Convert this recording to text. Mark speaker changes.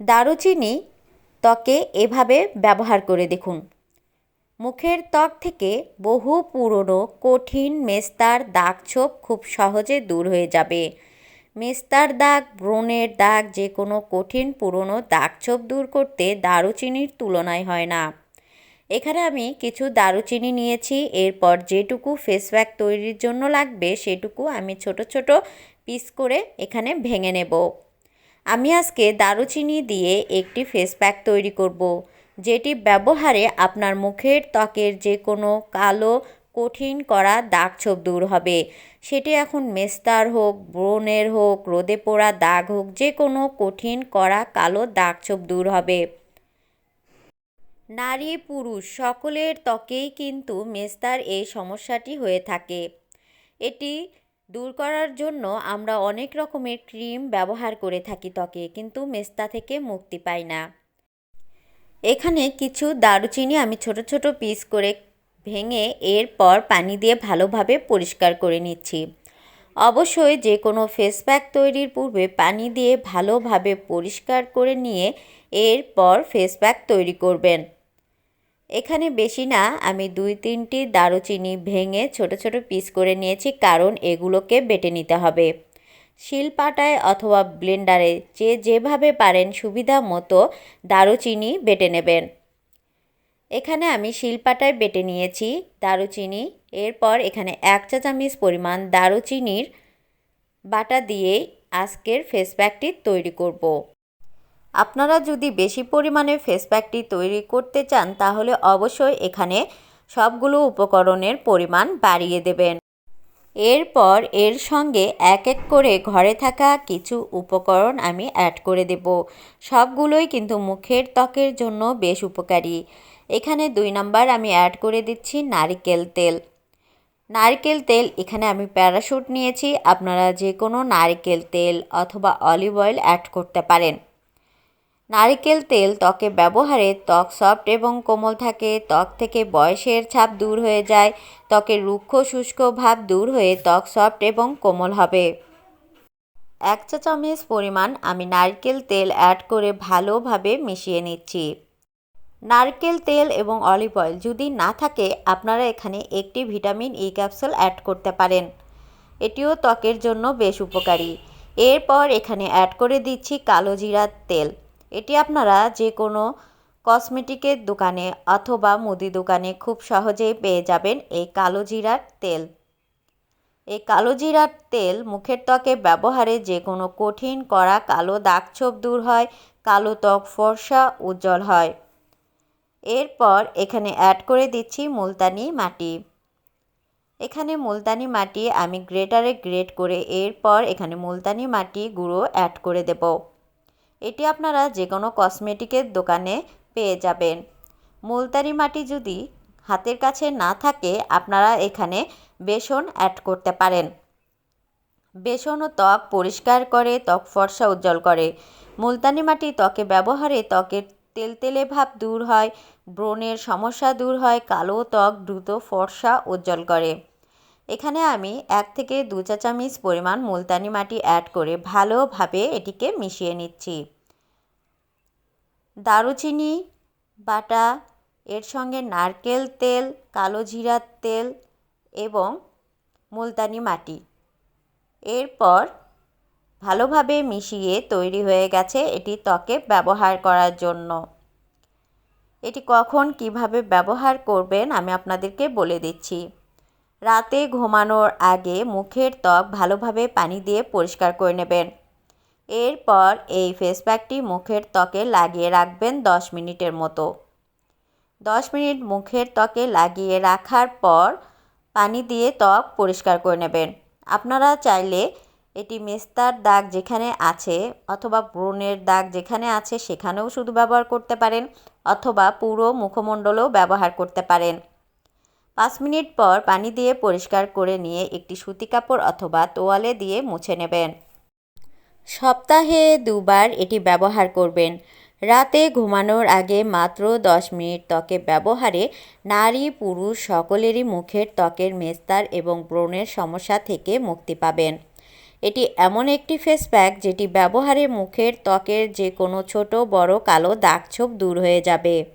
Speaker 1: দারুচিনি ত্বকে এভাবে ব্যবহার করে দেখুন। মুখের ত্বক থেকে বহু পুরনো কঠিন মেস্তার দাগ ছোপ খুব সহজে দূর হয়ে যাবে। মেস্তার দাগ, ব্রণের দাগ, যে কোনো কঠিন পুরনো দাগ ছোপ দূর করতে দারুচিনির তুলনায় হয় না। এখানে আমি কিছু দারুচিনি নিয়েছি, এরপর যেটুকু ফেস প্যাক তৈরির জন্য লাগবে সেটুকু আমি ছোট ছোট পিস করে এখানে ভেঙে নেব। আমি আজকে দারুচিনি দিয়ে একটি ফেস প্যাক তৈরি করব, যেটি ব্যবহারে আপনার মুখের ত্বকের যে কোনো কালো, কঠিন করা দাগ ছোপ দূর হবে। সেটি এখন মেস্তার হোক, ব্রণের হোক, রোদে পোড়া দাগ হোক যে কোনো কঠিন করা কালো দাগ ছোপ দূর হবে। নারী, পুরুষ সকলের ত্বকেই কিন্তু মেস্তার এই সমস্যাটি হয়ে থাকে। এটি দূর করার জন্য আমরা অনেক রকমের ক্রিম ব্যবহার করে থাকি ত্বকে, কিন্তু মেস্তা থেকে মুক্তি পাই না। এখানে কিছু দারুচিনি আমি ছোট ছোট পিস করে ভেঙে এরপর পানি দিয়ে ভালোভাবে পরিষ্কার করে নিচ্ছি। অবশ্যই যে কোনো ফেস প্যাক তৈরির পূর্বে পানি দিয়ে ভালোভাবে পরিষ্কার করে নিয়ে এরপর ফেস প্যাক তৈরি করবেন। এখানে বেশি না, আমি দুই তিনটি দারুচিনি ভেঙে ছোট ছোট পিস করে নিয়েছি, কারণ এগুলোকে বেটে নিতে হবে শিলপাটায় অথবা ব্লেন্ডারে যে যেভাবে পারেন সুবিধা মতো দারুচিনি বেটে নেবেন এখানে আমি শিলপাটায় বেটে নিয়েছি দারুচিনি, এরপর এখানে এক চা চামচ পরিমাণ দারুচিনির বাটা দিয়েই আজকের ফেস প্যাকটি তৈরি করব। আপনারা যদি বেশি পরিমাণে ফেস প্যাকটি তৈরি করতে চান, তাহলে অবশ্যই এখানে সবগুলো উপকরণের পরিমাণ বাড়িয়ে দেবেন। এরপর এর সঙ্গে এক এক করে ঘরে থাকা কিছু উপকরণ আমি অ্যাড করে দেব। সবগুলোই কিন্তু মুখের ত্বকের জন্য বেশ উপকারী। এখানে দুই নাম্বার আমি অ্যাড করে দিচ্ছি নারিকেল তেল। নারকেল তেল, এখানে আমি প্যারাশুট নিয়েছি। আপনারা যে কোনো নারকেল তেল অথবা অলিভ অয়েল অ্যাড করতে পারেন। নারিকেল তেল ত্বকে ব্যবহারে ত্বক সফট এবং কোমল থাকে, ত্বক থেকে বয়সের ছাপ দূর হয়ে যায়, ত্বকের রুক্ষ শুষ্ক ভাব দূর হয়ে ত্বক সফট এবং কোমল হবে। এক চা চামচ পরিমাণ আমি নারকেল তেল অ্যাড করে ভালোভাবে মিশিয়ে নিচ্ছি। নারকেল তেল এবং অলিভ অয়েল যদি না থাকে, আপনারা এখানে একটি ভিটামিন ই ক্যাপসুল অ্যাড করতে পারেন। এটিও ত্বকের জন্য বেশ উপকারী। এরপর এখানে অ্যাড করে দিচ্ছি কালো জিরার তেল। এটি আপনারা যে কোনো কসমেটিকের দোকানে অথবা মুদি দোকানে খুব সহজেই পেয়ে যাবেন এই কালো জিরার তেল। এই কালো জিরার তেল মুখের ত্বকে ব্যবহারে যে কোনো কঠিন করা কালো দাগ ছোপ দূর হয়, কালো ত্বক ফর্সা, উজ্জ্বল হয়। এরপর এখানে অ্যাড করে দিচ্ছি মুলতানি মাটি। এখানে মুলতানি মাটি আমি গ্রেটারে গ্রেট করে এরপর এখানে মুলতানি মাটি গুঁড়ো অ্যাড করে দেব। এটি আপনারা যে কোনো কসমেটিকের দোকানে পেয়ে যাবেন। মুলতানি মাটি যদি হাতের কাছে না থাকে, আপনারা এখানে বেসন অ্যাড করতে পারেন। বেসন ও ত্বক পরিষ্কার করে, ত্বক ফর্সা উজ্জ্বল করে। মুলতানি মাটি ত্বকে ব্যবহারে ত্বকের তেলতেলে ভাব দূর হয়, ব্রণের সমস্যা দূর হয়, কালো ত্বক দ্রুত ফর্সা উজ্জ্বল করে। এখানে আমি এক থেকে দু চা চামচ পরিমাণ মুলতানি মাটি অ্যাড করে ভালোভাবে এটিকে মিশিয়ে নিচ্ছি। দারুচিনি, বাটা, এর সঙ্গে নারকেল তেল, কালো জিরার তেল এবং মুলতানি মাটি। এরপর ভালোভাবে মিশিয়ে তৈরি হয়ে গেছে এটি ত্বকে ব্যবহার করার জন্য। এটি কখন কীভাবে ব্যবহার করবেন আমি আপনাদেরকে বলে দিচ্ছি। রাতে ঘুমানোর আগে মুখের ত্বক ভালোভাবে পানি দিয়ে পরিষ্কার করে নেবেন। এরপর এই ফেস প্যাকটি মুখের ত্বকে লাগিয়ে রাখবেন দশ মিনিটের মতো। দশ মিনিট মুখের ত্বকে লাগিয়ে রাখার পর পানি দিয়ে ত্বক পরিষ্কার করে নেবেন। আপনারা চাইলে এটি মেস্তার দাগ যেখানে আছে অথবা ব্রণের দাগ যেখানে আছে সেখানেও শুধু ব্যবহার করতে পারেন অথবা পুরো মুখমণ্ডলেও ব্যবহার করতে পারেন। পাঁচ মিনিট পর পানি দিয়ে পরিষ্কার করে নিয়ে একটি সুতি কাপড় অথবা তোয়ালে দিয়ে মুছে নেবেন। সপ্তাহে দুবার এটি ব্যবহার করবেন। রাতে ঘুমানোর আগে মাত্র দশ মিনিট ত্বকে ব্যবহারে নারী, পুরুষ সকলেরই মুখের ত্বকের মেস্তার এবং ব্রণের সমস্যা থেকে মুক্তি পাবেন। এটি এমন একটি ফেস প্যাক যেটি ব্যবহারে মুখের ত্বকের যে কোনো ছোট, বড়, কালো দাগ ছোপ দূর হয়ে যাবে।